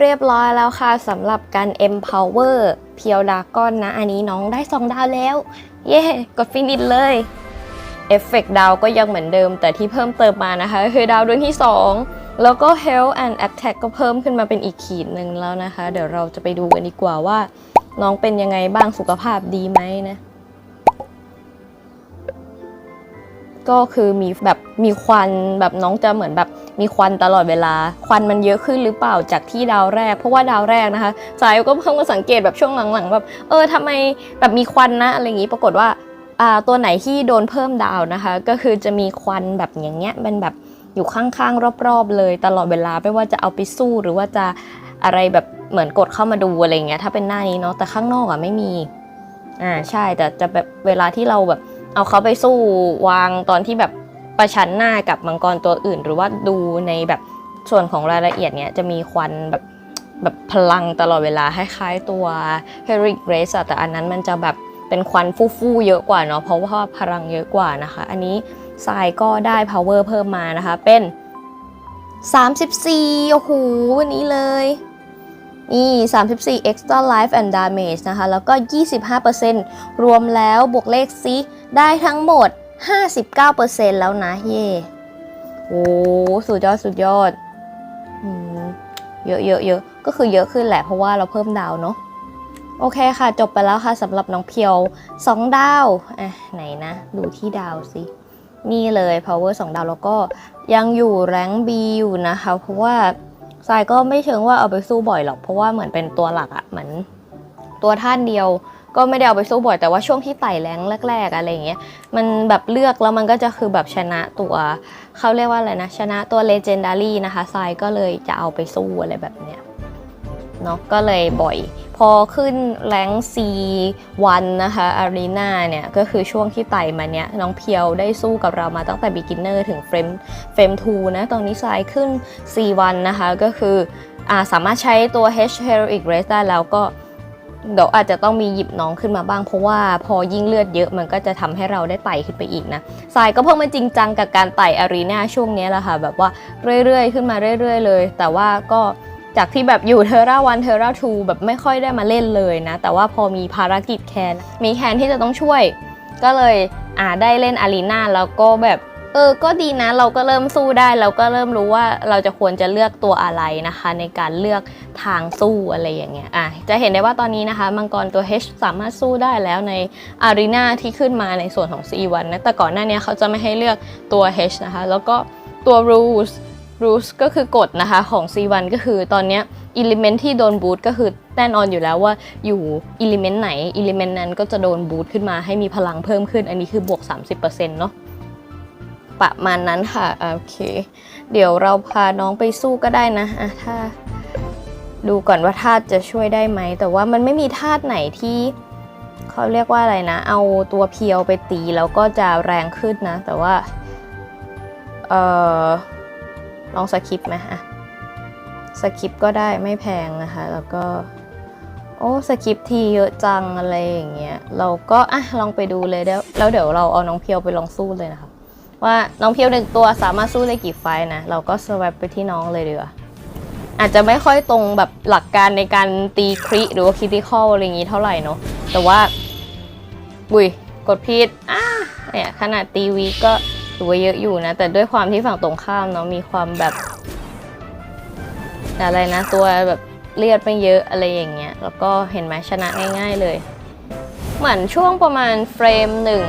เรียบร้อยแล้วค่ะสำหรับการ empower เพียวดากอนนะ อันนี้น้องได้ 2 ดาวแล้ว เย้ กดฟินิชเลยเอฟเฟกดาวก็ยังเหมือนเดิม แต่ที่เพิ่มเติมมานะคะคือดาวดวงที่ 2 แล้วก็ health and attack ก็เพิ่มขึ้นมาเป็นอีกขีดหนึ่งแล้วนะคะ เดี๋ยวเราจะไปดูกันดีกว่าว่า น้องเป็นยังไงบ้างสุขภาพดีไหมนะ ก็คือมีแบบมีควันแบบน้องจะเหมือนแบบมีควันตลอดเวลา ควันมันเยอะขึ้นหรือเปล่าจากที่ดาวแรก เพราะว่าดาวแรกนะคะสายก็เพิ่งมาสังเกตแบบช่วงหลังๆแบบเออทำไมแบบมีควันนะอะไรอย่างนี้ปรากฏว่าอ่าตัวไหนที่โดนเพิ่มดาวนะคะ ก็คือจะมีควันแบบอย่างเงี้ยเป็นแบบอยู่ข้างๆรอบๆ เลยตลอดเวลาไม่ว่าจะเอาไปสู้หรือว่าจะอะไรแบบเหมือนกดเข้ามาดูอะไรอย่างเงี้ยถ้าเป็นหน้านี้เนาะแต่ข้างนอกอะไม่มีอ่าใช่แต่จะแบบเวลาที่เราแบบ เอาเขาไปสู้วางตอนที่แบบประชันหน้ากับมังกรตัวอื่น หรือว่าดูในแบบส่วนของรายละเอียดเนี่ยจะมีควันแบบแบบพลังตลอดเวลาคล้ายๆตัว h e r i c Grace อะแต่อันนั้นมันจะแบบเป็นควันฟู่ๆเยอะกว่าเนาะเพราะว่าพลังเยอะกว่านะคะ อันนี้ทรายก็ได้ power เพิ่มมานะคะเป็น 34โอ้โหวันนี้เลย นี่34 extra life and damage นะคะ แล้วก็ 25%รวมแล้วบวกเลขซิได้ทั้งหมด 59%แล้วนะเย่โอ้สุดยอดสุดยอดเยอะเยอะเยอะก็คือเยอะขึ้นแหละเพราะว่าเราเพิ่มดาวเนาะโอเคค่ะ จบไปแล้วค่ะสำหรับน้องเพียว 2 ดาวอะไหนนะ ดูที่ดาวสินี่เลย power 2 ดาวแล้วก็ยังอยู่แรง B อยู่นะคะ เพราะว่า ทรายก็ไม่เชิงว่าเอาไปสู้บ่อยหรอก เพราะว่าเหมือนเป็นตัวหลักอะเหมือนตัวท่านเดียว ก็ไม่ได้เอาไปสู้บ่อยแต่ว่าช่วงที่ไต่แรงแรก ๆ อะไรอย่างเงี้ยมันแบบเลือกแล้วมันก็จะคือแบบชนะตัวเขาเรียกว่าอะไรนะชนะตัว legendary นะคะทรายก็เลยจะเอาไปสู้อะไรแบบเนี้ย เนาะก็เลยบ่อย พอขึ้นแรง C1 นะคะ Arena เนี่ย ก็คือช่วงที่ไต่มาเนี่ย น้องเพียวได้สู้กับเรามาตั้งแต่ beginner ถึงเฟรมเฟรม2นะ ตอนนี้สายขึ้น C1 นะคะ ก็คืออาสามารถใช้ตัว H Heroic Race ได้แล้วก็เดี๋ยวอาจจะต้องมีหยิบน้องขึ้นมาบ้างเพราะว่าพอยิ่งเลือดเยอะมันก็จะทำให้เราได้ไต่ขึ้นไปอีกนะสายก็เพิ่งมาจริงจังกับการไต่อารีนาช่วงนี้แหละค่ะแบบว่าเรื่อยๆ ขึ้นมาเรื่อย ๆ เลย แต่ว่าก็ จากที่แบบอยู่เทอร่าวันเทอร่าทูแบบไม่ค่อยได้มาเล่นเลยนะ แต่ว่าพอมีภารกิจแคนมีแคนที่จะต้องช่วย ก็เลยอ่าได้เล่นอารีนาแล้วก็แบบเออ ก็ดีนะ เราก็เริ่มสู้ได้ เราก็เริ่มรู้ว่าเราจะควรจะเลือกตัวอะไรนะคะ ในการเลือกทางสู้อะไรอย่างเงี้ย อะ จะเห็นได้ว่าตอนนี้นะคะ มังกรตัว H สามารถสู้ได้แล้วในอารีนาที่ขึ้นมาในส่วนของ C1 นะ แต่ก่อนหน้านี้เขาจะไม่ให้เลือกตัว H นะคะ แล้วก็ตัว rules rules ก็คือกฎนะคะของ C1 ก็คือตอนนี้ย element ที่โดนบูตก็คือแน่นอนอยู่แล้วว่าอยู่ element ไหน element นั้นก็จะโดนบูตขึ้นมาให้มีพลังเพิ่มขึ้น อันนี้คือบวก 30%เนาะประมาณนั้นค่ะโอเค เดี๋ยวเราพาน้องไปสู้ก็ได้นะอะถ้าดูก่อนว่าธาตุจะช่วยได้ไหม แต่ว่ามันไม่มีธาตุไหนที่เขาเรียกว่าอะไรนะ เอาตัวเพียวไปตีแล้วก็จะแรงขึ้นนะ แต่ว่า เออ ลองสคิปไหมอะสคิปก็ได้ไม่แพงนะคะ แล้วก็โอ้สคิปทีเยอะจังอะไรอย่างเงี้ยเราก็อะลองไปดูเลยแล้วแล้วเดี๋ยวเราเอาน้องเพียวไปลองสู้เลยนะคะ ว่าน้องเพียวหนึ่งตัวสามารถสู้ได้กี่ไฟนะ เราก็สวับไปที่น้องเลยดีกว่าอาจจะไม่ค่อยตรงแบบหลักการในการตีคริหรือว่าคิติคอลอะไรอย่างงี้เท่าไหร่เนาะแต่ว่าบุยกดผิดอ่าเนี่ยขนาดตีวีก็ ถือว่าเยอะอยู่นะ แต่ด้วยความที่ฝั่งตรงข้ามเนาะมีความแบบ อะไรนะ ตัวแบบเลียดไม่เยอะอะไรอย่างเงี้ยแล้วก็เห็นไหมชนะง่าย ๆเลย เหมือนช่วงประมาณเฟรมหนึ่ง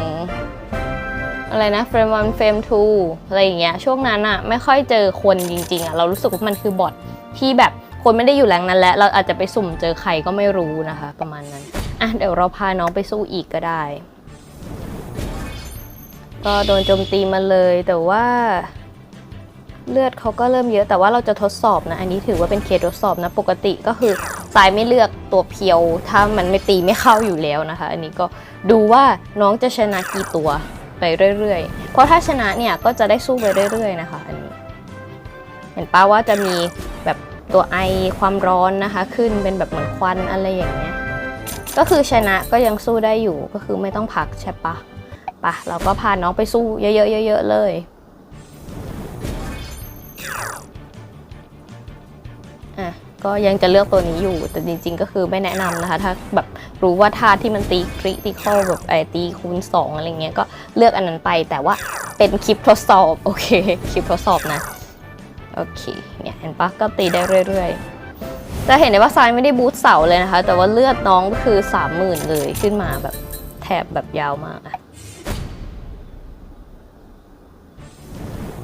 อะไรนะเฟรมวันเฟรมทูอะไรอย่างเงี้ยช่วงนั้นอะไม่ค่อยเจอคนจริงๆอะเรารู้สึกว่ามันคือบอทที่แบบคนไม่ได้อยู่แรงนั้นแล้ว เราอาจจะไปสุ่มเจอใครก็ไม่รู้นะคะ ประมาณนั้นอะเดี๋ยวเราพาน้องไปสู้อีกก็ได้ ก็โดนโจมตีมาเลยแต่ว่า เลือดเขาก็เริ่มเยอะแต่ว่าเราจะทดสอบนะ อันนี้ถือว่าเป็นเคสทดสอบนะ ปกติก็คือสายไม่เลือกตัวเพียว ถ้ามันไม่ตีไม่เข้าอยู่แล้วนะคะ อันนี้ก็ดูว่าน้องจะชนะกี่ตัวไปเรื่อยๆ เพราะถ้าชนะเนี่ยก็จะได้สู้ไปเรื่อยๆนะคะอันนี้ เห็นป้าว่าจะมีแบบตัวไอความร้อนนะคะ ขึ้นเป็นแบบเหมือนควันอะไรอย่างเงี้ย ก็คือชนะก็ยังสู้ได้อยู่ก็คือไม่ต้องพักใช่ปะ ปะเราก็พาน้องไปสู้เยอะๆเยอะๆเลย อะ ก็ยังจะเลือกตัวนี้อยู่ แต่จริงๆ ก็คือไม่แนะนำนะคะ ถ้าแบบรู้ว่าธาตุที่มันตีคริติคอลแบบไอตีคูณ2อะไรเงี้ย ก็เลือกอันนั้นไป แต่ว่าเป็นคลิปทดสอบ โอเค คลิปทดสอบนะ โอเค เนี่ยเห็นปะก็ตีได้เรื่อยๆจะเห็นได้ว่าทรายไม่ได้บูทเสาเลยนะคะ แต่ว่าเลือดน้องก็คือ30,000เลยขึ้นมาแบบแถบแบบยาวมากอะ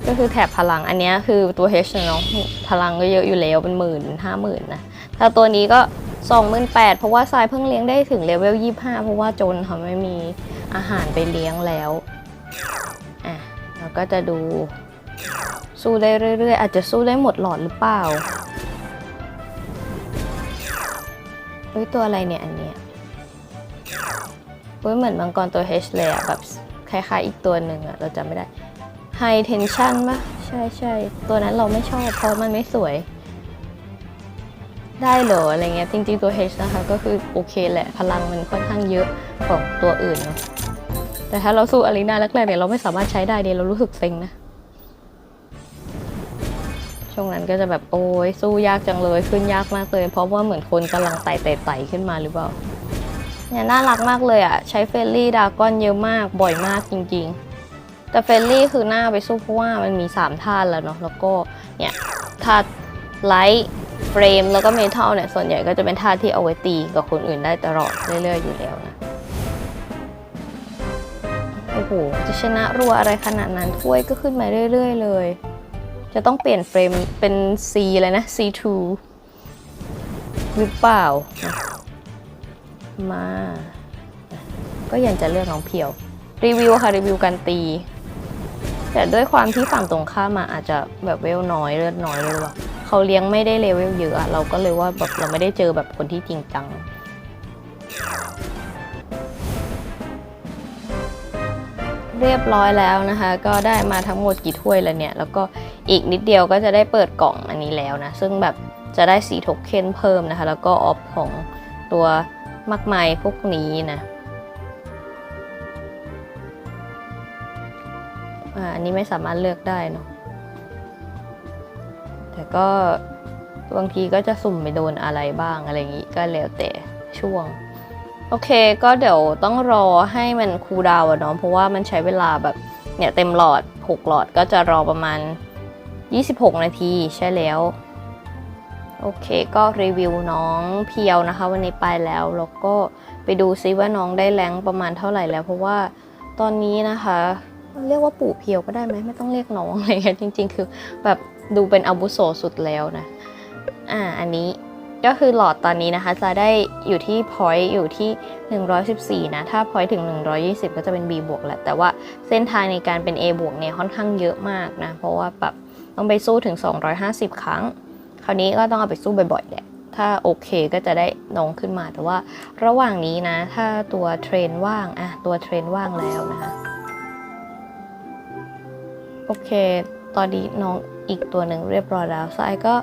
ก็คือแถบพลังอันนี้คือตัว H เนาะพลังก็เยอะอยู่แล้วเป็นหมื่นห้าหมื่นนะ ถ้าตัวนี้ก็สองหมื่นแปดเพราะว่าทรายเพิ่งเลี้ยงได้ถึงเลเวลยี่ห้าเพราะว่าจนค่ะไม่มีอาหารไปเลี้ยงแล้วอะแล้วก็จะดูสู้ได้เรื่อยๆ อาจจะสู้ได้หมดหลอดหรือเปล่าเฮ้ยตัวอะไรเนี่ยอันเนี้ยเฮ้ยเหมือนมังกรตัว H เลยอะแบบคล้ายๆอีกตัวหนึ่งอะเราจำไม่ได้ High Tension ปะใช่ใช่ตัวนั้นเราไม่ชอบเพราะมันไม่สวย ได้เหรออะไรเงี้ยจริงๆตัว H นะคะ ก็คือโอเคแหละพลังมันค่อนข้างเยอะกว่าตัวอื่นเนาะแต่ถ้าเราสู้อารีนาแรกๆเนี่ยเราไม่สามารถใช้ได้เดี๋ยวเรารู้สึกเซ็งนะช่วงนั้นก็จะแบบโอ้ยสู้ยากจังเลยขึ้นยากมากเลย เพราะว่าเหมือนคนกำลังไต่ไต่ไต่ขึ้นมาหรือเปล่าเนี่ยน่ารักมากเลยอะ่ะ ใช้เฟรนลี่ดากอนเยอะมากบ่อยมากจริง ๆ แต่เฟรนลี่คือหน้าไปสู้เพราะว่ามันมี3ธาตุแล้วเนาะแล้วก็เนี่ยธาตุไลท์เฟรมแล้วก็เมทัลเนี่ยส่วนใหญ่ก็จะเป็นธาตุที่เอาไว้ตีกับคนอื่นได้ตลอดเรื่อยๆอยู่แล้วนะโอ้โหจะชนะรัวอะไรขนาดนั้นถ้วยก็ขึ้นมาเรื่อย ๆ เลย จะต้องเปลี่ยนเฟรมเป็น C เลยนะ C2 หรือเปล่า มา ก็ยังจะเลือกน้องเพียว รีวิวค่ะ รีวิวการตี แต่ด้วยความที่ฝั่งตรงข้ามมาอาจจะแบบเวลน้อยเลือดน้อยเลยว่าเขาเลี้ยงไม่ได้เลเวลเยอะอะเราก็เลยว่าแบบเราไม่ได้เจอแบบคนที่จริงจังเรียบร้อยแล้วนะคะ ก็ได้มาทั้งหมดกี่ถ้วยแล้วเนี่ย แล้วก็อีกนิดเดียวก็จะได้เปิดกล่องอันนี้แล้วนะ ซึ่งแบบจะได้สีโทเค็นเพิ่มนะคะ แล้วก็ออฟของตัวมากมายพวกนี้นะ นี้ไม่สามารถเลือกได้เนาะแต่ก็บางทีก็จะสุ่มไปโดนอะไรบ้างอะไรอย่างนี้ก็แล้วแต่ช่วง โอเคก็เดี๋ยวต้องรอให้มันคูลดาวน์อะเนาะเพราะว่ามันใช้เวลาแบบเนี่ยเต็มหลอด 6 หลอดก็จะรอประมาณ 26 นาทีใช่แล้ว โอเคก็รีวิวน้องเพียวนะคะ วันนี้ไปแล้ว แล้วก็ไปดูซิว่าน้องได้แรงประมาณเท่าไหร่แล้ว เพราะว่าตอนนี้นะคะ เรียกว่าปู่เพียวก็ได้ไหมไม่ต้องเรียกน้องอะไรเงี้ยจริง ๆ คือแบบดูเป็นอาวุโสสุดแล้วนะอ่าอันนี้ก็คือหลอดตอนนี้นะคะ จะได้อยู่ที่ point อยู่ที่ 114 นะ ถ้า point ถึง 120 ก็จะเป็น B บวกแหละ แต่ว่าเส้นทางในการเป็น A บวกเนี่ยค่อนข้างเยอะมากนะ เพราะว่าแบบต้องไปสู้ถึง 250 ครั้ง คราวนี้ก็ต้องเอาไปสู้บ่อยๆแหละ ถ้าโอเคก็จะได้น้องขึ้นมา แต่ว่าระหว่างนี้นะ ถ้าตัวเทรนว่างอะตัวเทรนว่างแล้วนะคะ โอเค ตอนนี้น้องอีกตัวหนึ่งเรียบร้อยแล้วสายก็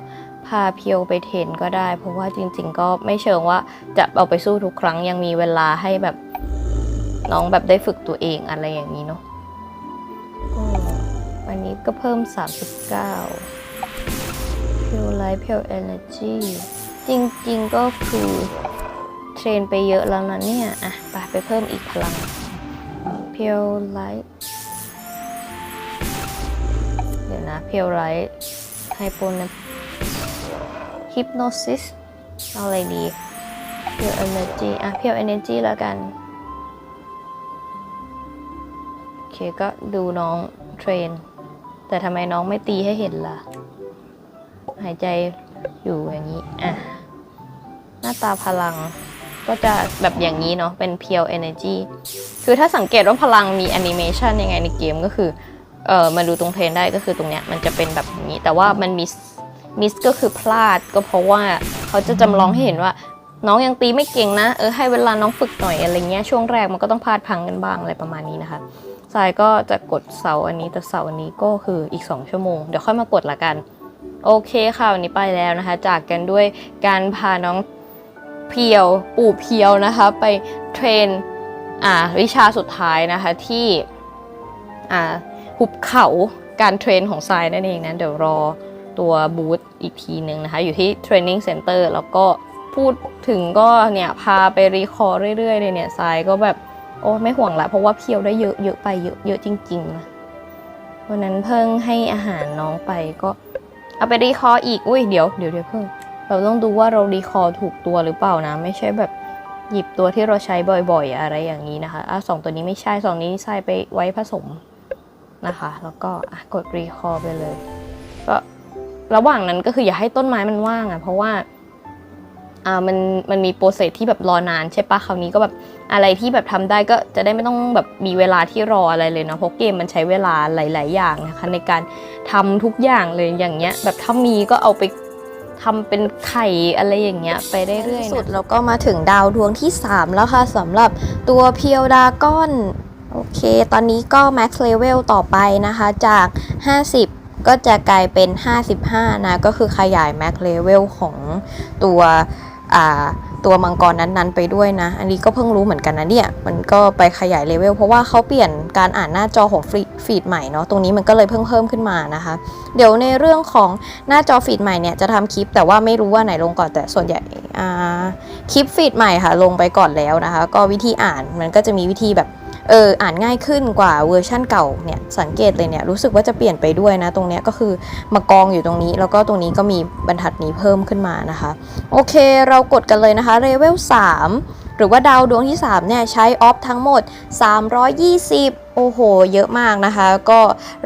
พาเพียวไปเทรนก็ได้ เพราะว่าจริง ๆ ก็ไม่เชิงว่าจะเอาไปสู้ทุกครั้งยังมีเวลาให้แบบน้องแบบได้ฝึกตัวเองอะไรอย่างนี้เนาะก็วันนี้ก็เพิ่ม 39เพียวไลท์เพียวเอเนจีจริง ๆ ก็คือเทรนไปเยอะแล้วนะเนี่ย อะไปไปเพิ่มอีกพลังเพียวไลท์ นะเพียวไรท์ไฮโปนฮิปโนซิสเอาอะไรดีเพียวเอเนจีอะเพียวเอเนจีแล้วกันโอเคก็ดูน้องเทรน แต่ทำไมน้องไม่ตีให้เห็นล่ะ หายใจอยู่อย่างนี้ อะ หน้าตาพลังก็จะแบบอย่างนี้เนาะเป็นเพียว Energy คือถ้าสังเกตว่าพลังมีแอนิเมชันยังไงในเกมก็คือ เออมาดูตรงเทรนได้ก็คือตรงเนี้ยมันจะเป็นแบบนี้ แต่ว่ามันมิสมิสก็คือพลาดก็เพราะว่าเขาจะจำลองให้เห็นว่า น้องยังตีไม่เก่งนะเออให้เวลาน้องฝึกหน่อยอะไรเงี้ยช่วงแรกมันก็ต้องพลาดพังกันบ้างอะไรประมาณนี้นะคะทรายก็จะกดเสาอันนี้แต่เสาอันนี้ก็คืออีก 2 ชั่วโมง เดี๋ยวค่อยมากดละกัน โอเคค่ะวันนี้ไปแล้วนะคะ จากกันด้วยการพาน้องเพียวปู่เพียวนะคะ ไปเทรนอ่าวิชาสุดท้ายนะคะที่อ่า หุบเขาการเทรนของทรายนั่นเองนะ เดี๋ยวรอตัวบูธอีกทีหนึ่งนะคะ อยู่ที่ Training Center แล้วก็พูดถึงก็เนี่ย พาไปรีคอร์เรื่อยๆเลยเนี่ยทรายก็แบบ โอ้ไม่ห่วงละเพราะว่าเพียวได้เยอะเยอะไปเยอะเยอะจริงๆนะวันนั้นเพิ่งให้อาหารน้องไปก็ เอาไปรีคอร์อีก อุ้ยเดี๋ยวเดี๋ยวเดี๋ยวเพิ่ง เราต้องดูว่าเรารีคอร์ถูกตัวหรือเปล่านะ ไม่ใช่แบบหยิบตัวที่เราใช้บ่อยๆ อะไรอย่างนี้นะคะอะสองตัวนี้ไม่ใช่สองนี้ใส่ไปไว้ผสม นะคะ แล้วก็กดรีคอร์ไปเลย ก็ระหว่างนั้นก็คืออย่าให้ต้นไม้มันว่างอะ่ะเพราะว่าอ่ามันมันมีโปรเซสที่แบบรอนานใช่ปะคราวนี้ก็แบบอะไรที่แบบทำได้ก็จะได้ไม่ต้องแบบมีเวลาที่รออะไรเลยเนาะเพราะเกมมันใช้เวลาหลาย ๆ อย่างนะคะ ในการทำทุกอย่างเลยอย่างเงี้ย แบบถ้ามีก็เอาไปทำเป็นไข่อะไรอย่างเงี้ยไปได้เรื่อยๆสุดแล้วก็มาถึงดาวดวงที่ 3 แล้วค่ะสำหรับตัวเพียวดากอน เค ตอนนี้ก็ max level ต่อไปนะคะ จาก 50 ก็จะกลายเป็น 55 นะ ก็คือขยาย max level ของตัวตัวมังกรนั้นๆ ไปด้วยนะ อันนี้ก็เพิ่งรู้เหมือนกันนะเนี่ย มันก็ไปขยายเลเวลเพราะว่าเขาเปลี่ยนการอ่านหน้าจอของฟีดใหม่เนาะ ตรงนี้มันก็เลยเพิ่งเพิ่มขึ้นมานะคะ เดี๋ยวในเรื่องของหน้าจอฟีดใหม่เนี่ยจะทำคลิป แต่ว่าไม่รู้ว่าไหนลงก่อนแต่ส่วนใหญ่คลิปฟีดใหม่ค่ะลงไปก่อนแล้วนะคะ ก็วิธีอ่านมันก็จะมีวิธีแบบ เอออ่านง่ายขึ้นกว่าเวอร์ชั่นเก่าเนี่ยสังเกตเลยเนี่ยรู้สึกว่าจะเปลี่ยนไปด้วยนะ ตรงเนี้ยก็คือมากองอยู่ตรงนี้ แล้วก็ตรงนี้ก็มีบรรทัดนี้เพิ่มขึ้นมานะคะ โอเคเรากดกันเลยนะคะเลเวล3หรือว่าดาวดวงที่ 3 เนี่ย ใช้ออฟทั้งหมด 320 โอ้โห เยอะมากนะคะ ก็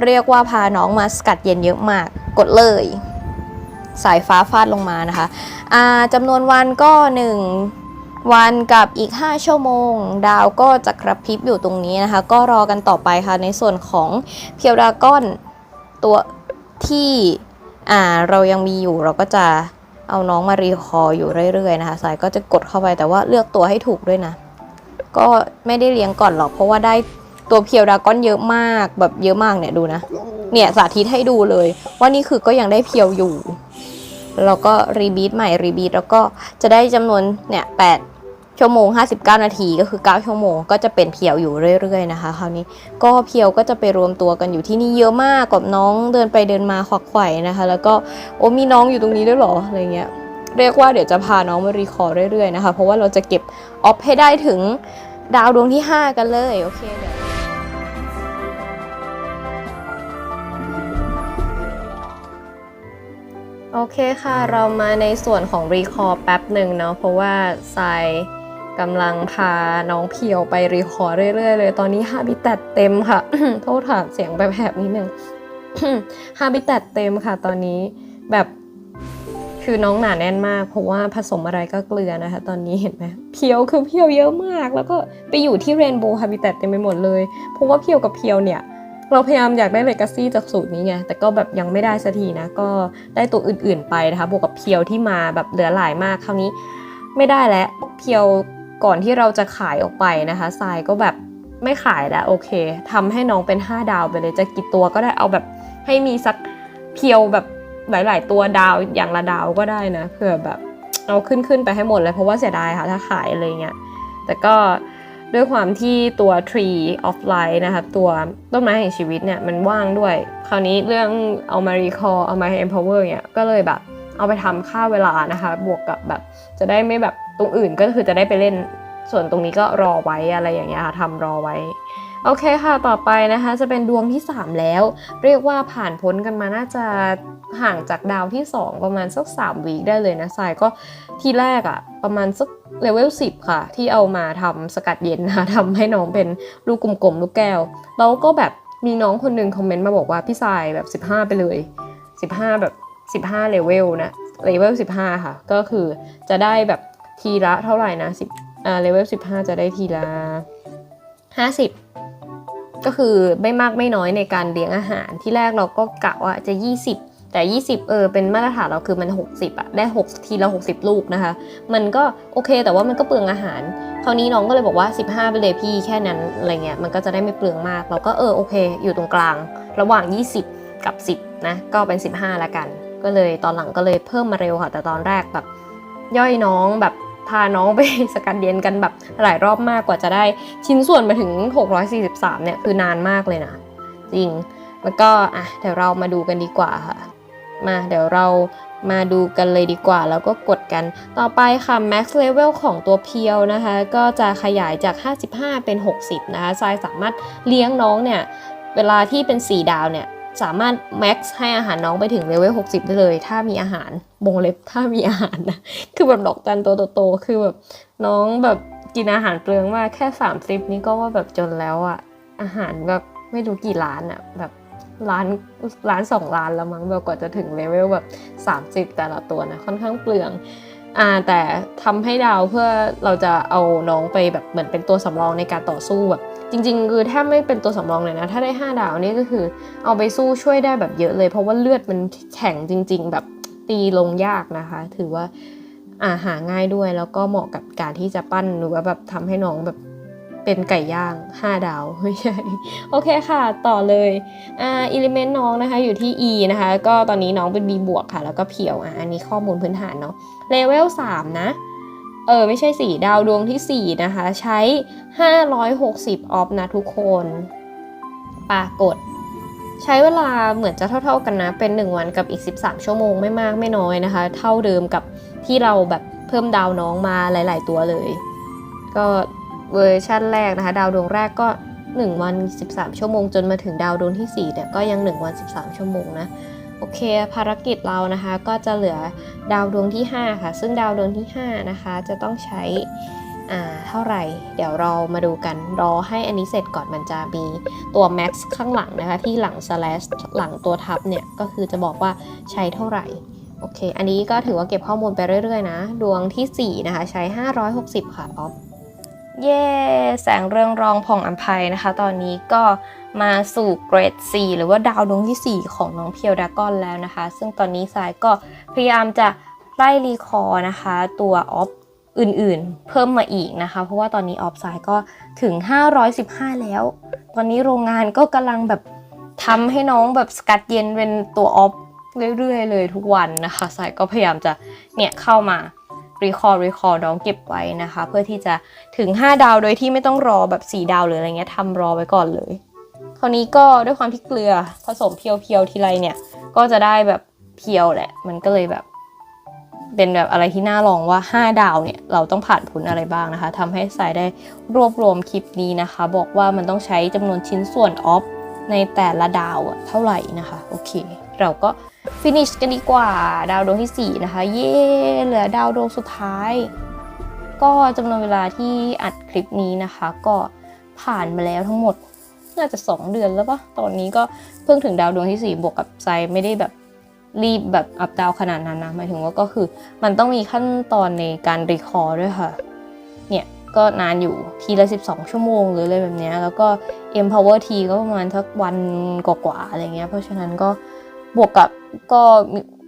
เรียกว่าพาน้องมาสกัดเย็นเยอะมากกดเลยสายฟ้าฟาดลงมานะคะอ่าจำนวนวันก็ 1 วันกับอีก 5 ชั่วโมง ดาวก็จะกระพริบอยู่ตรงนี้นะคะ ก็รอกันต่อไปค่ะในส่วนของเพียวดากอนตัวที่อ่าเรายังมีอยู่เราก็จะเอาน้องมารีคอร์อยู่เรื่อยๆนะคะ สายก็จะกดเข้าไปแต่ว่าเลือกตัวให้ถูกด้วยนะ ก็ไม่ได้เลี้ยงก่อนหรอก เพราะว่าได้ตัวเพียวดากอนเยอะมากแบบเยอะมากเนี่ยดูนะ เนี่ยสาธิตให้ดูเลย ว่านี่คือก็ยังได้เพียวอยู่แล้วก็รีบีทใหม่รีบีทแล้วก็จะได้จำนวนเนี่ย8 ชั่วโมง 59 นาทีก็คือ 9 ชั่วโมง ก็จะเป็นเพียวอยู่เรื่อยๆนะคะ คราวนี้ก็เพียวก็จะไปรวมตัวกันอยู่ที่นี่เยอะมากกับน้องเดินไปเดินมาขวักไขว่นะคะ แล้วก็โอ้มีน้องอยู่ตรงนี้ด้วยหรออะไรเงี้ยเรียกว่าเดี๋ยวจะพาน้องมารีคอร์เรื่อยๆนะคะ เพราะว่าเราจะเก็บออฟให้ได้ถึงดาวดวงที่ 5 กันเลยโอเคเดี๋ยวโอเคค่ะ เรามาในส่วนของรีคอร์แป๊บหนึ่งเนาะเพราะว่าทราย กำลังพาน้องเพียวไปรีคอร์เรื่อยๆ เลย ตอนนี้ฮาบิแตดเต็มค่ะ โทษค่ะเสียงแบบแหบนิดนึงฮาบิแตดเต็มค่ะ ตอนนี้แบบคือน้องหนาแน่นมาก เพราะว่าผสมอะไรก็เกลือนะคะ ตอนนี้เห็นไหมเพียวคือเพียวเยอะมาก แล้วก็ไปอยู่ที่เรนโบว์ฮาบิแตเต็มไปหมดเลย เพราะว่าเพียวกับเพียวเนี่ยเราพยายามอยากได้เลกาซี่จากสูตรนี้ไง แต่ก็แบบยังไม่ได้สักทีนะ ก็ได้ตัวอื่นๆไปนะคะ บวกกับเพียวที่มาแบบเหลือหลายมาก คราวนี้ไม่ได้แล้ว เพียว ก่อนที่เราจะขายออกไปนะคะทรายก็แบบไม่ขายแล้วโอเคทำให้น้องเป็น 5 ดาวไปเลยจะกี่ตัวก็ได้เอาแบบให้มีสักเพียวแบบหลาย ๆ ตัวดาวอย่างละดาวก็ได้นะเผื่อแบบเอาขึ้นขึ้นไปให้หมดเลยเพราะว่าเสียดายค่ะถ้าขายอะไรเงี้ยแต่ก็ด้วยความที่ตัว tree of life นะคะตัวต้นไม้แห่งชีวิตเนี่ยมันว่างด้วย คราวนี้เรื่องเอามา recall เอามา empower เนี่ยก็เลยแบบเอาไปทำค่าเวลานะคะ บวกกับแบบจะได้ไม่แบบ ตรงอื่นก็คือจะได้ไปเล่น ส่วนตรงนี้ก็รอไว้อะไรอย่างเงี้ยค่ะทำรอไว้ โอเคค่ะต่อไปนะคะจะเป็นดวงที่ 3 แล้ว เรียกว่าผ่านพ้นกันมาน่าจะห่างจากดาวที่ 2 ประมาณสัก3วีคได้เลยนะสายก็ที่แรกอะประมาณสักเลเวล10 ค่ะ ที่เอามาทำสกัดเย็นนะคะทำให้น้องเป็นลูกกลมๆลูกแก้ว แล้วก็แบบมีน้องคนหนึงคอมเมนต์มาบอกว่าพี่สายแบบ 15 ไปเลย 15 แบบ 15เลเวลนะเลเวล15 ค่ะ ก็คือจะได้แบบ ทีละเท่าไหร่นะ10อ่าเลเวล15จะได้ทีละ50ก็คือไม่มากไม่น้อยในการเลี้ยงอาหารที่แรกเราก็กะว่าจะ 20 แต่ 20 เออเป็นมาตรฐานเราคือมัน 60อะได้ 6 ทีละ 60 ลูกนะคะ มันก็โอเคแต่ว่ามันก็เปลืองอาหาร คราวนี้น้องก็เลยบอกว่า 15 ไปเลยพี่แค่นั้นอะไรเงี้ยมันก็จะได้ไม่เปลืองมาก เราก็เออโอเค อยู่ตรงกลาง ระหว่าง 20 กับ 10นะก็เป็น 15 ละกัน ก็เลยตอนหลังก็เลยเพิ่มมาเร็วค่ะแต่ตอนแรกแบบย่อยน้องแบบ พาน้องไปสกัดเย็นกันแบบหลายรอบมากกว่าจะได้ชิ้นส่วนมาถึง 643 เนี่ยคือนานมากเลยนะ จริง แล้วก็อะเดี๋ยวเรามาดูกันดีกว่าค่ะ มาเดี๋ยวเรามาดูกันเลยดีกว่า แล้วก็กดกันต่อไปค่ะ max level ของตัวเพียวนะคะ ก็จะขยายจาก 55 เป็น 60 นะคะทรายสามารถเลี้ยงน้องเนี่ย เวลาที่เป็น 4 ดาวเนี่ย สามารถ max ให้อาหารน้องไปถึงเลเวล60 ได้เลย ถ้ามีอาหารบงเล็บถ้ามีอาหารนะคือแบบดอกจันตัวโตๆคือแบบน้องแบบกินอาหารเปลืองมากแค่30นี่ก็ว่าแบบจนแล้วอะอาหารแบบไม่รู้กี่ล้านอะแบบล้านล้านสองล้านแล้วมั้งแบบกว่าจะถึงเลเวลแบบ 30 แต่ละตัวนะค่อนข้างเปลือง อ่าแต่ทำให้ดาวเพื่อเราจะเอาน้องไปแบบเหมือนเป็นตัวสำรองในการต่อสู้แบบ จริง ๆ คือแทบไม่เป็นตัวสำรองเลยนะ ถ้าได้ 5 ดาวนี่ก็คือ เอาไปสู้ช่วยได้แบบเยอะเลย เพราะว่าเลือดมันแข็งจริง ๆ แบบตีลงยากนะคะ ถือว่าอาหาง่ายด้วยแล้วก็เหมาะกับการที่จะปั้นหรือว่าแบบทำให้น้องแบบเป็นไก่ย่าง 5 ดาวไม่ใช่โอเคค่ะ ต่อเลยอ่าอิเลเมนต์น้องนะคะอยู่ที่ E นะคะ ก็ตอนนี้น้องเป็น B บวกค่ะ แล้วก็เพียวอะอันนี้ข้อมูลพื้นฐานเนาะ เลเวล3นะ เออ ไม่ใช่ 4 ดาวดวงที่ 4 นะคะ ใช้ 560 ออฟนะทุกคนปากฏ ใช้เวลาเหมือนจะเท่า ๆกันนะ เป็น 1 วันกับอีก 13 ชั่วโมงไม่มากไม่น้อยนะคะ เท่าเดิมกับที่เราแบบเพิ่มดาวน้องมาหลาย ๆ ตัวเลย ก็เวอร์ชั่นแรกนะคะ ดาวดวงแรกก็ 1 วัน 13 ชั่วโมง จนมาถึงดาวดวงที่4เนี่ยก็ยัง 1 วัน 13 ชั่วโมงนะ โอเคภารกิจเรานะคะก็จะเหลือดาวดวงที่ 5 ค่ะ ซึ่งดาวดวงที่ 5 นะคะ จะต้องใช้เท่าไหร่ เดี๋ยวเรามาดูกัน รอให้อันนี้เสร็จก่อนมันจะมีตัว max ข้างหลังนะคะ ที่หลัง slash หลังตัวทับเนี่ย ก็คือจะบอกว่าใช้เท่าไหร่ โอเค อันนี้ก็ถือว่าเก็บข้อมูลไปเรื่อยๆ นะ ดวงที่ 4 นะคะ ใช้ 560 ค่ะออฟเย้ แสงเรืองรองผ่องอัมภัยนะคะ ตอนนี้ก็ มาสู่เกรด 4 หรือว่าดาวดวงที่ 4 ของน้องเพียวดากอนแล้วนะคะ ซึ่งตอนนี้สายก็พยายามจะไล่รีคอร์นะคะ ตัวออฟอื่นๆ เพิ่มมาอีกนะคะ เพราะว่าตอนนี้ออฟสายก็ถึง 515 แล้ว ตอนนี้โรงงานก็กำลังแบบทำให้น้องแบบสกัดเย็นเป็นตัวออฟเรื่อยๆเลยทุกวันนะคะสายก็พยายามจะเนี่ยเข้ามารีคอร์รีคอร์น้องเก็บไว้นะคะ เพื่อที่จะถึง 5 ดาวโดยที่ไม่ต้องรอแบบ 4 ดาวหรืออะไรเงี้ยทำรอไว้ก่อนเลย คราวนี้ก็ด้วยความที่เกลือผสมเพียวๆทีไรเนี่ย ก็จะได้แบบเพียวแหละ มันก็เลยแบบ เป็นแบบอะไรที่น่าลองว่า 5 ดาวเนี่ย เราต้องผ่านพ้นอะไรบ้างนะคะทำให้สายได้รวบรวมคลิปนี้นะคะ บอกว่ามันต้องใช้จำนวนชิ้นส่วนออฟในแต่ละดาวอะเท่าไหร่นะคะ โอเค เราก็ฟินิชกันดีกว่าดาวดวงที่ 4 นะคะ เย้เหลือดาวดวงสุดท้าย ก็จำนวนเวลาที่อัดคลิปนี้นะคะ ก็ผ่านมาแล้วทั้งหมด น่าจะ 2 เดือนแล้วปะตอนนี้ก็เพิ่งถึงดาวดวงที่ 4 บวกกับไซไม่ได้แบบรีบแบบอัพดาวขนาดนั้นนะหมายถึงว่าก็คือมันต้องมีขั้นตอนในการรีคอร์ด้วยค่ะ เนี่ย ก็นานอยู่ทีละ 12 ชั่วโมงหรืออะไรแบบนี้แล้วก็ empower ทีก็ประมาณทักวันกว่าๆอะไรเงี้ยเพราะฉะนั้นก็บวกกับก็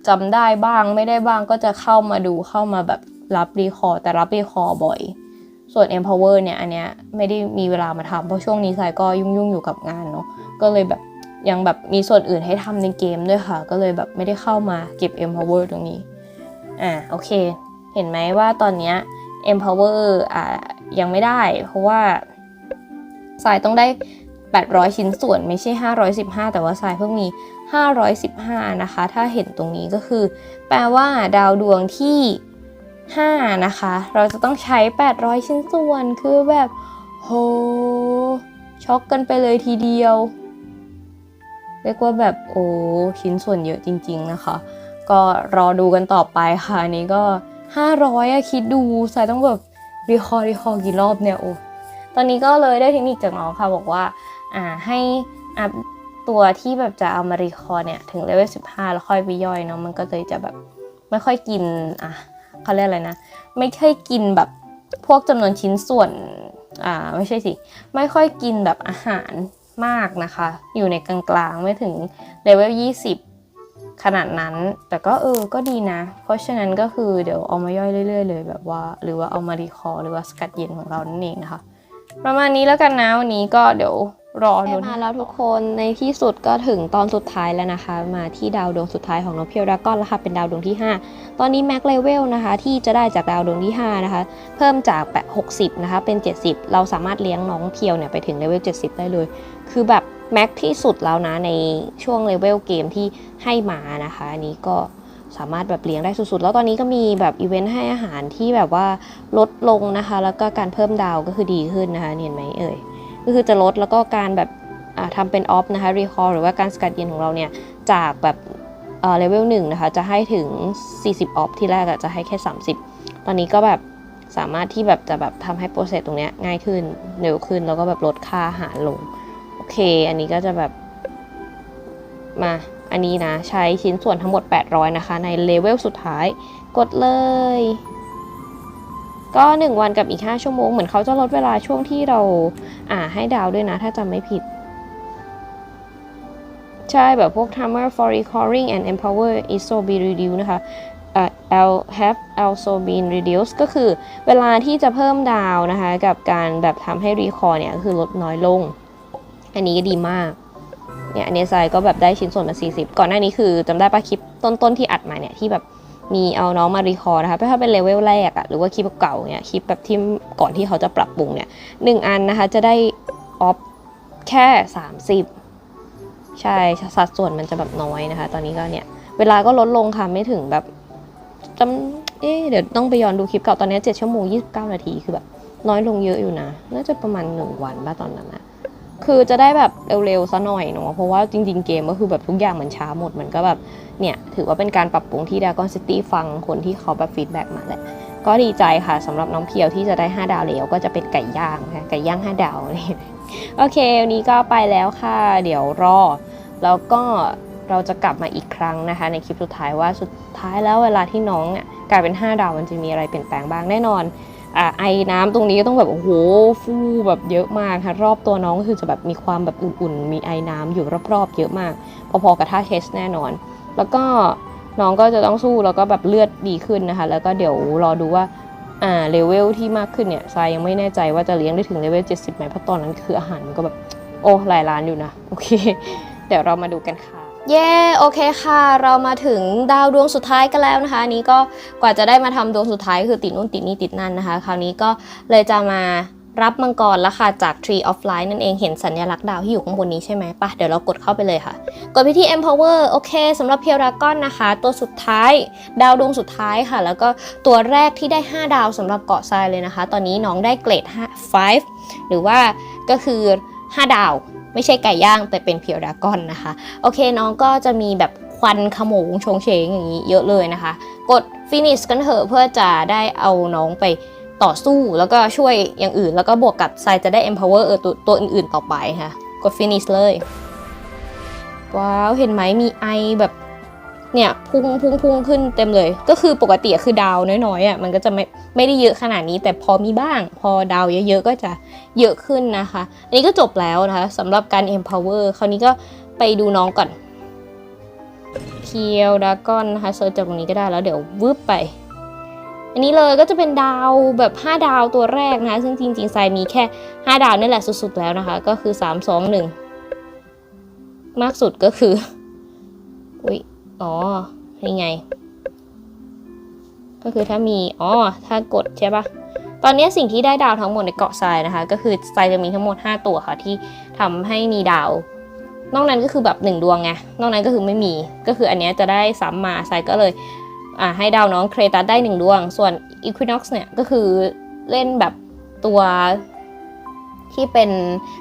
จำได้บ้างไม่ได้บ้างก็จะเข้ามาดูเข้ามาแบบรับรีคอร์แต่รับรีคอร์บ่อย ส่วน empower เนี่ยอันเนี้ยไม่ได้มีเวลามาทำเพราะช่วงนี้สายก็ยุ่งๆอยู่กับงานเนาะก็เลยแบบยังแบบมีส่วนอื่นให้ทำในเกมด้วยค่ะ ก็เลยแบบไม่ได้เข้ามาเก็บ empower ตรงนี้อ่าโอเค เห็นไหมว่าตอนเนี้ย empower อ่ายังไม่ได้ เพราะว่าสายต้องได้ 800 ชิ้นส่วนไม่ใช่ 515 แต่ว่าสายเพิ่งมี 515 นะคะ ถ้าเห็นตรงนี้ก็คือ แปลว่าดาวดวงที่ 5 นะคะ เราจะต้องใช้ 800 ชิ้นส่วนคือแบบโหช็อกกันไปเลยทีเดียว เรียกว่าแบบโอ้ชิ้นส่วนเยอะจริง ๆ นะคะ ก็รอดูกันต่อไปค่ะ อันนี้ก็ 500อะคิดดูสายต้องแบบรีคอร์รีคอร์กี่รอบเนี่ยโอ้ตอนนี้ก็เลยได้เทคนิคจากน้องค่ะบอกว่าอ่าให้อัพตัวที่แบบจะเอามารีคอร์เนี่ย ถึงเลเวล15 แล้วค่อยไปย่อยเนาะมันก็เลยจะแบบไม่ค่อยกินอะ เขาเรียกอะไรนะ ไม่ค่อยกินแบบพวกจำนวนชิ้นส่วน อ่า ไม่ใช่สิ ไม่ค่อยกินแบบอาหารมากนะคะ อยู่ในกลางๆ ไม่ถึงเลเวล20 ขนาดนั้น แต่ก็เออ ก็ดีนะ เพราะฉะนั้นก็คือเดี๋ยวเอามาย่อยเรื่อย ๆ เลยแบบว่า หรือว่าเอามารีคอร์หรือว่าสกัดเย็นของเรานั่นเองนะคะ ประมาณนี้แล้วกันนะวันนี้ก็เดี๋ยว รอได้ดูมาแล้วทุกคนในที่สุดก็ถึงตอนสุดท้ายแล้วนะคะ มาที่ดาวดวงสุดท้ายของน้องเพียวดากอนแล้วค่ะเป็นดาวดวงที่ 5 ตอนนี้แม็กเลเวลนะคะที่จะได้จากดาวดวงที่5นะคะเพิ่มจากแบบ60นะคะเป็น 70 เราสามารถเลี้ยงน้องเพียวเนี่ยไปถึงเลเวล70 ได้เลย คือแบบแม็กที่สุดแล้วนะในช่วงเลเวลเกมที่ให้มานะคะอันนี้ก็สามารถแบบเลี้ยงได้สุดๆ แล้วตอนนี้ก็มีแบบอีเวนต์ให้อาหารที่แบบว่าลดลงนะคะ แล้วก็การเพิ่มดาวก็คือดีขึ้นนะคะเห็นไหมเอ่ย ก็คือจะลดแล้วก็การแบบทำเป็นออฟนะคะรีคอร์หรือว่าการสกัดเย็นของเราเนี่ยจากแบบเลเวลหนึ่งนะคะจะให้ถึง 40 ออฟที่แรกจะให้แค่ 30 ตอนนี้ก็แบบสามารถที่แบบจะแบบทำให้โปรเซสตรงเนี้ยง่ายขึ้นเร็วขึ้นแล้วก็แบบลดค่าอาหารลง โอเค อันนี้ก็จะแบบมาอันนี้นะ ใช้ชิ้นส่วนทั้งหมด 800 นะคะ ในเลเวลสุดท้าย กดเลย ก็ 1 วันกับอีก 5 ชั่วโมง เหมือนเขาจะลดเวลาช่วงที่เราอ่าให้ดาวด้วยนะ ถ้าจำไม่ผิด ใช่แบบพวก timer for recalling and empower is so be reduced นะคะ L have also been reduced ก็คือเวลาที่จะเพิ่มดาวนะคะ กับการแบบทำให้ recall เนี่ยก็คือลดน้อยลง อันนี้ก็ดีมากเนี่ยอันนี้ไซก็แบบได้ชิ้นส่วนมา 40 ก่อนหน้านี้คือจำได้ปะคลิปต้นๆที่อัดมาเนี่ยที่แบบ มีเอาน้องมารีคอร์นะคะถ้าเป็นเลเวลแรกอะหรือว่าคลิปเก่าเนี่ยคลิปแบบที่ก่อนที่เขาจะปรับปรุงเนี่ยหนึ่งอันนะคะจะได้ออฟแค่ 30 ใช่สัดส่วนมันจะแบบน้อยนะคะ ตอนนี้ก็เนี่ย เวลาก็ลดลงค่ะไม่ถึงแบบจำเอ๊เดี๋ยวต้องไปย้อนดูคลิปเก่าตอนนี้7ชั่วโมง 29 นาทีคือแบบน้อยลงเยอะอยู่นะ น่าจะประมาณ 1 วันบ้าตอนนั้นนะ คือจะได้แบบเร็วๆซะหน่อยเนาะเพราะว่าจริง ๆ เกมก็คือแบบทุกอย่างมันช้าหมดมันก็แบบเนี่ย ถือว่าเป็นการปรับปรุงที่ Dragon City ฟังคนที่เขาแบบฟีดแบ็กมาแหละ ก็ดีใจค่ะสำหรับน้องเพียวที่จะได้ 5 ดาวแล้วก็จะเป็นไก่ย่างค่ะไก่ย่าง 5 ดาวนี่โอเควันนี้ก็ไปแล้วค่ะ เดี๋ยวรอ แล้วก็เราจะกลับมาอีกครั้งนะคะ ในคลิปสุดท้ายว่าสุดท้ายแล้วเวลาที่น้องอะกลายเป็น 5 ดาวมันจะมีอะไรเปลี่ยนแปลงบ้างแน่นอน ไอน้ำตรงนี้ก็ต้องแบบโอ้โหฟูแบบเยอะมากค่ะรอบตัวน้องก็คือจะแบบมีความแบบอุ่นๆ มีไอน้ำอยู่รอบๆเยอะมาก พอๆกับท่าเทสแน่นอน แล้วก็น้องก็จะต้องสู้แล้วก็แบบเลือดดีขึ้นนะคะ แล้วก็เดี๋ยวรอดูว่าอ่าเลเวลที่มากขึ้นเนี่ยทรายยังไม่แน่ใจว่าจะเลี้ยงได้ถึงเลเวล70ไหมเพราะตอนนั้นคืออาหารมันก็แบบโอ้หลายล้านอยู่นะโอเค เดี๋ยวเรามาดูกันค่ะ เย้โอเคค่ะ เรามาถึงดาวดวงสุดท้ายกันแล้วนะคะนี้ก็กว่าจะได้มาทำดวงสุดท้ายคือติดนู่นติดนี่ติดนั่นนะคะ คราวนี้ก็เลยจะมารับมังกรแล้วค่ะ จาก Tree of Life นั่นเองเห็นสัญลักษณ์ดาวที่อยู่ข้างบนนี้ใช่ไหมปะเดี๋ยวเรากดเข้าไปเลยค่ะ กดไปที่ Empower โอเคสำหรับเพียวดากอนนะคะ ตัวสุดท้าย ดาวดวงสุดท้ายค่ะ แล้วก็ตัวแรกที่ได้ 5 ดาวสำหรับเกาะทรายเลยนะคะ ตอนนี้น้องได้เกรด5 5หรือว่าก็คือ 5 ดาว ไม่ใช่ไก่ย่างแต่เป็นเพียวดากอนนะคะ โอเคน้องก็จะมีแบบควันขโมงชงเฉงอย่างนี้เยอะเลยนะคะ กด finish กันเถอะเพื่อจะได้เอาน้องไปต่อสู้แล้วก็ช่วยอย่างอื่น แล้วก็บวกกับไซจะได้ empower เออตัวตัวอื่นๆต่อไปค่ะ กด finish เลย ว้าว เห็นไหมมีไอแบบ เนี่ยพุ่งพุ่งพุ่งขึ้นเต็มเลย ก็คือปกติคือดาวน้อยๆอะมันก็จะไม่ไม่ได้เยอะขนาดนี้ แต่พอมีบ้าง พอดาวเยอะๆก็จะเยอะขึ้นนะคะ อันนี้ก็จบแล้วนะคะสำหรับการ empower คราวนี้ก็ไปดูน้องก่อนเพียวดากอนนะคะเซิร์ชจากตรงนี้ก็ได้แล้วเดี๋ยววืบไป อันนี้เลยก็จะเป็นดาวแบบ 5 ดาวตัวแรกนะคะ ซึ่งจริงๆไซมีแค่ 5 ดาวนี่แหละสุดๆแล้วนะคะ ก็คือ 3 2 1 มากสุดก็คืออุ๊ย อ๋อ นี่ไง ก็คือถ้ามี อ๋อ ถ้ากดใช่ปะตอนนี้สิ่งที่ได้ดาวทั้งหมดในเกาะทรายนะคะ ก็คือทรายจะมีทั้งหมด 5 ตัวค่ะที่ทำให้มีดาว นอกนั้นก็คือแบบ 1 ดวงไง นอกนั้นก็คือไม่มี ก็คืออันนี้จะได้ซ้ำมาทรายก็เลยอ่าให้ดาวน้องเครตัสได้ 1 ดวง ส่วน Equinox เนี่ยก็คือเล่นแบบตัว ที่เป็น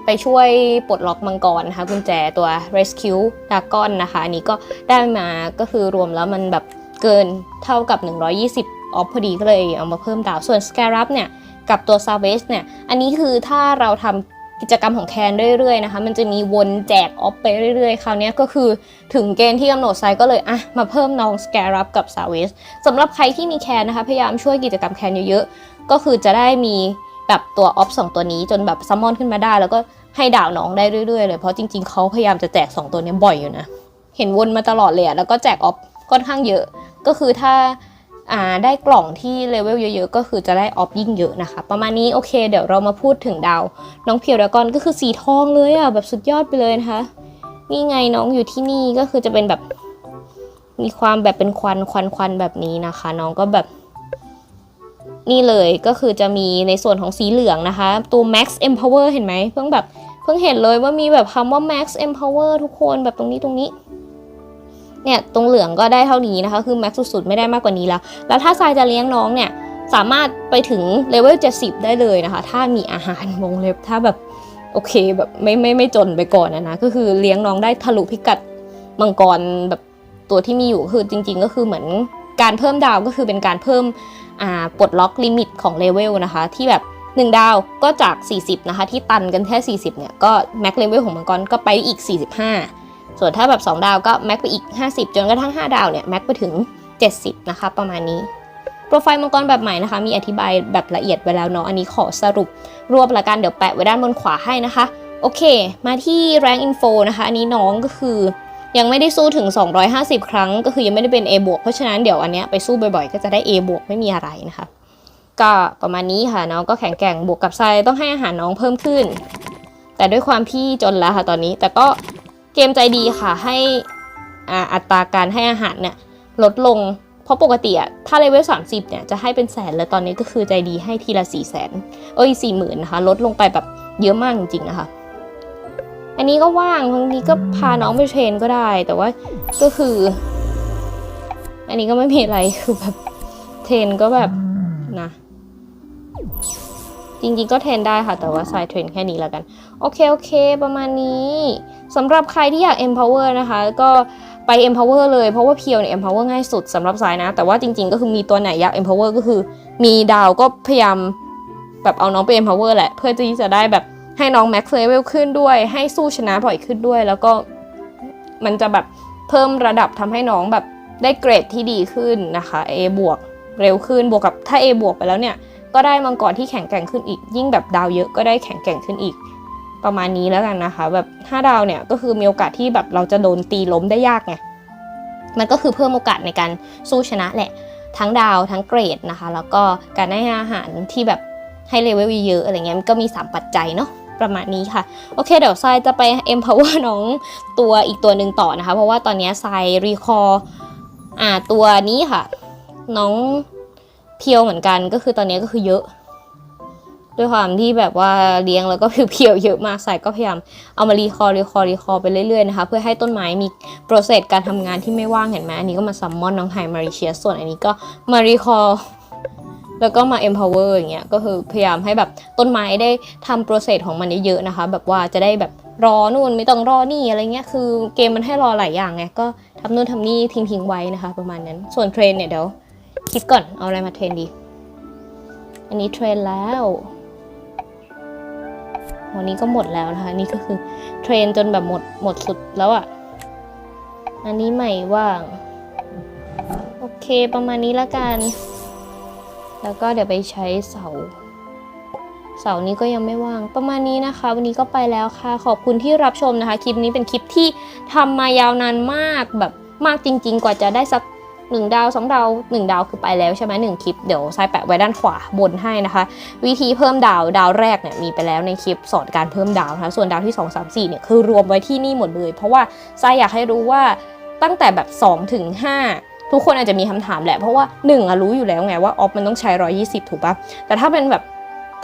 ไปช่วยปลดล็อกมังกรนะคะกุญแจตัว Rescue Dragon นะคะอันนี้ก็ได้มาก็คือรวมแล้วมันแบบเกินเท่ากับ 120 ออฟพอดีก็เลยเอามาเพิ่มดาวส่วน Scarab เนี่ยกับตัว Savage เนี่ยอันนี้คือถ้าเราทำกิจกรรมของแคนเรื่อยๆนะคะ มันจะมีวนแจกออฟไปเรื่อยๆ คราวนี้ก็คือถึงเกณฑ์ที่กำหนดไซก็เลยอะมาเพิ่มน้อง Scarab กับ Savage สำหรับใครที่มีแคนนะคะ พยายามช่วยกิจกรรมแคนเยอะๆ ก็คือจะได้มี แบบตัวออฟสองตัวนี้จนแบบซัมมอนขึ้นมาได้ แล้วก็ให้ดาวน้องได้เรื่อยๆเลยเพราะจริงๆเขาพยายามจะแจก 2 ตัวนี้บ่อยอยู่นะ เห็นวนมาตลอดเลยอะแล้วก็แจกออฟค่อนข้างเยอะ ก็คือถ้าอ่าได้กล่องที่เลเวลเยอะๆ ก็คือจะได้ออฟยิ่งเยอะนะคะ ประมาณนี้โอเค เดี๋ยวเรามาพูดถึงดาว น้องเพียวดากอนก็คือสีทองเลยอะแบบสุดยอดไปเลยนะคะนี่ไงน้องอยู่ที่นี่ก็คือจะเป็นแบบมีความแบบเป็นควันควันควันแบบนี้นะคะ น้องก็แบบ นี่เลยก็คือจะมีในส่วนของสีเหลืองนะคะ ตัว Max Empower เห็นไหมเพิ่งแบบเพิ่งเห็นเลยว่ามีแบบคำว่า Max Empower ทุกคนแบบตรงนี้ตรงนี้เนี่ยตรงเหลืองก็ได้เท่านี้นะคะ คือ Max สุดๆ ไม่ได้มากกว่านี้แล้ว แล้วถ้าทรายจะเลี้ยงน้องเนี่ยสามารถไปถึงเลเวล70 ได้เลยนะคะ ถ้ามีอาหารวงเล็บถ้าแบบโอเคแบบไม่ไม่ไม่จนไปก่อนนะนะก็คือเลี้ยงน้องได้ทะลุพิกัดมังกรแบบตัวที่มีอยู่คือจริง ๆ ก็คือเหมือนการเพิ่มดาวก็คือเป็นการเพิ่ม ปลดล็อกลิมิตของเลเวลนะคะ ที่แบบ 1 ดาวก็จาก 40 นะคะ ที่ตันกันแค่ 40 เนี่ย ก็แม็กเลเวลของมังกรก็ไปอีก 45 ส่วนถ้าแบบ 2 ดาวก็แม็กไปอีก 50 จนกระทั่ง 5 ดาวเนี่ยแม็กไปถึง 70 นะคะ ประมาณนี้โปรไฟล์มังกรแบบใหม่นะคะมีอธิบายแบบละเอียดไว้แล้วเนาะอันนี้ขอสรุปรวบละกันเดี๋ยวแปะไว้ด้านบนขวาให้นะคะ โอเค มาที่ rank info นะคะ อันนี้น้องก็คือ ยังไม่ได้สู้ถึง 250 ครั้ง ก็คือยังไม่ได้เป็น A บวกเพราะฉะนั้นเดี๋ยวอันเนี้ยไปสู้บ่อยๆ ก็จะได้ A บวกไม่มีอะไรนะคะ ก็ประมาณนี้ค่ะน้องก็แข็งแกร่งบวกกับทรายต้องให้อาหารน้องเพิ่มขึ้น แต่ด้วยความพี่จนแล้วค่ะตอนนี้ แต่ก็เกมใจดีค่ะให้อัตราการให้อาหารเนี่ยลดลงเพราะปกติอะถ้าเลเวล 30 เนี่ย จะให้เป็นแสน แล้วตอนนี้ก็คือใจดีให้ทีละ4 0 0แสน เอ้ยสี่หมื่นนะคะ ลดลงไปแบบเยอะมากจริงๆนะคะ อันนี้ก็ว่างบางทีก็พาน้องไปเทรนก็ได้ แต่ว่าก็คือ อันนี้ก็ไม่มีอะไรคือแบบเทรนก็แบบนะจริงๆก็เทรนได้ค่ะ แต่ว่าสายเทรนแค่นี้แล้วกัน โอเค โอเค ประมาณนี้สำหรับใครที่อยาก empower นะคะ ก็ไป empower เลยเพราะว่าเพียวเนี่ย empower ง่ายสุดสำหรับสายนะ แต่ว่าจริงๆ ก็คือมีตัวไหนอยาก empower ก็คือ มีดาวก็พยายามแบบเอาน้องไป empower แหละ เพื่อที่จะได้แบบ ให้น้อง max level ขึ้นด้วย ให้สู้ชนะบ่อยขึ้นด้วย แล้วก็มันจะแบบเพิ่มระดับทำให้น้องแบบได้เกรดที่ดีขึ้นนะคะ A บวกเร็วขึ้นบวกกับถ้า A บวกไปแล้วเนี่ย ก็ได้มังกรที่แข็งแกร่งขึ้นอีก ยิ่งแบบดาวเยอะก็ได้แข็งแกร่งขึ้นอีก ประมาณนี้แล้วกันนะคะ แบบ5ดาวเนี่ยก็คือมีโอกาสที่แบบเราจะโดนตีล้มได้ยากไงมันก็คือเพิ่มโอกาสในการสู้ชนะแหละ ทั้งดาวทั้งเกรดนะคะ แล้วก็การให้อาหารที่แบบให้เลเวลเยอะอะไรเงี้ยมันก็มี 3 ปัจจัยเนาะ ประมาณนี้ค่ะ โอเค เดี๋ยวทรายจะไป empower น้องตัวอีกตัวหนึ่งต่อนะคะ เพราะว่าตอนนี้ทรายรีคอร์อ่าตัวนี้ค่ะ น้องเพียวเหมือนกันก็คือตอนนี้ก็คือเยอะ ด้วยความที่แบบว่าเลี้ยงแล้วก็เพียวๆเยอะมากใส่ก็พยายามเอามารีคอร์รีคอร์รีคอร์ไปเรื่อยๆนะคะ เพื่อให้ต้นไม้มีโปรเซสการทำงานที่ไม่ว่างเห็นไหมอันนี้ก็มาซัมมอนน้องไฮมาริเชียส่วนอันนี้ก็มารีคอร์ แล้วก็มา empower อย่างเงี้ยก็คือพยายามให้แบบต้นไม้ได้ทำโปรเซสของมันเยอะๆนะคะ แบบว่าจะได้แบบรอนู่นไม่ต้องรอนี่อะไรเงี้ยคือเกมมันให้รอหลายอย่างไงก็ทำนู่นทำนี่ทิ้งๆไว้นะคะ ประมาณนั้น ส่วนเทรนเนี่ยเดี๋ยวคิดก่อนเอาอะไรมาเทรนดี อันนี้เทรนแล้ววันนี้ก็หมดแล้วนะคะ นี่ก็คือเทรนจนแบบหมดหมดสุดแล้วอะ่ะอันนี้ใหม่ว่าง โอเคประมาณนี้ละกัน แล้วก็เดี๋ยวไปใช้เสา เสานี้ก็ยังไม่ว่างประมาณนี้นะคะ วันนี้ก็ไปแล้วค่ะ ขอบคุณที่รับชมนะคะ คลิปนี้เป็นคลิปที่ทำมายาวนานมากแบบมากจริง ๆ กว่าจะได้สัก1ดาว2ดาว1ดาวคือไปแล้วใช่ไหมหนึ่งคลิปเดี๋ยวทรายแปะไว้ด้านขวาบนให้นะคะ วิธีเพิ่มดาวดาวแรกเนี่ยมีไปแล้วในคลิปสอนการเพิ่มดาวนะคะส่วนดาวที่ 2 3 4เนี่ยคือรวมไว้ที่นี่หมดเลย เพราะว่าทรายอยากให้รู้ว่าตั้งแต่แบบ 2 ถึง 5 ทุกคนอาจจะมีคำถามแหละ เพราะว่า1อะรู้อยู่แล้วไงว่าออฟมันต้องใช้ 120 ถูกปะแต่ถ้าเป็นแบบ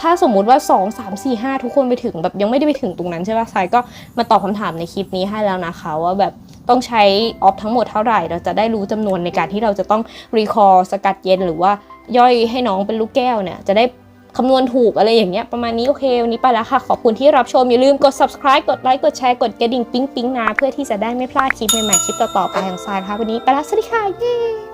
ถ้าสมมุติว่า 2 3 4 5 ทุกคนไปถึงแบบยังไม่ได้ไปถึงตรงนั้นใช่ปะทรายก็มาตอบคำถามในคลิปนี้ให้แล้วนะคะว่าแบบต้องใช้ออฟทั้งหมดเท่าไหร่ เราจะได้รู้จำนวนในการที่เราจะต้องรีคอร์สกัดเย็นหรือว่าย่อยให้น้องเป็นลูกแก้วเนี่ยจะได้ คำนวณถูกอะไรอย่างเงี้ยประมาณนี้โอเควันนี้ไปแล้วค่ะ ขอบคุณที่รับชม อย่าลืมกด subscribe กดไลค์กดแชร์กดกระดิ่งปิ๊งปิ๊งนะเพื่อที่จะได้ไม่พลาดคลิปใหม่ๆคลิปต่อๆไปของทรายนะคะวันนี้ไปแล้วสวัสดีค่ะเย้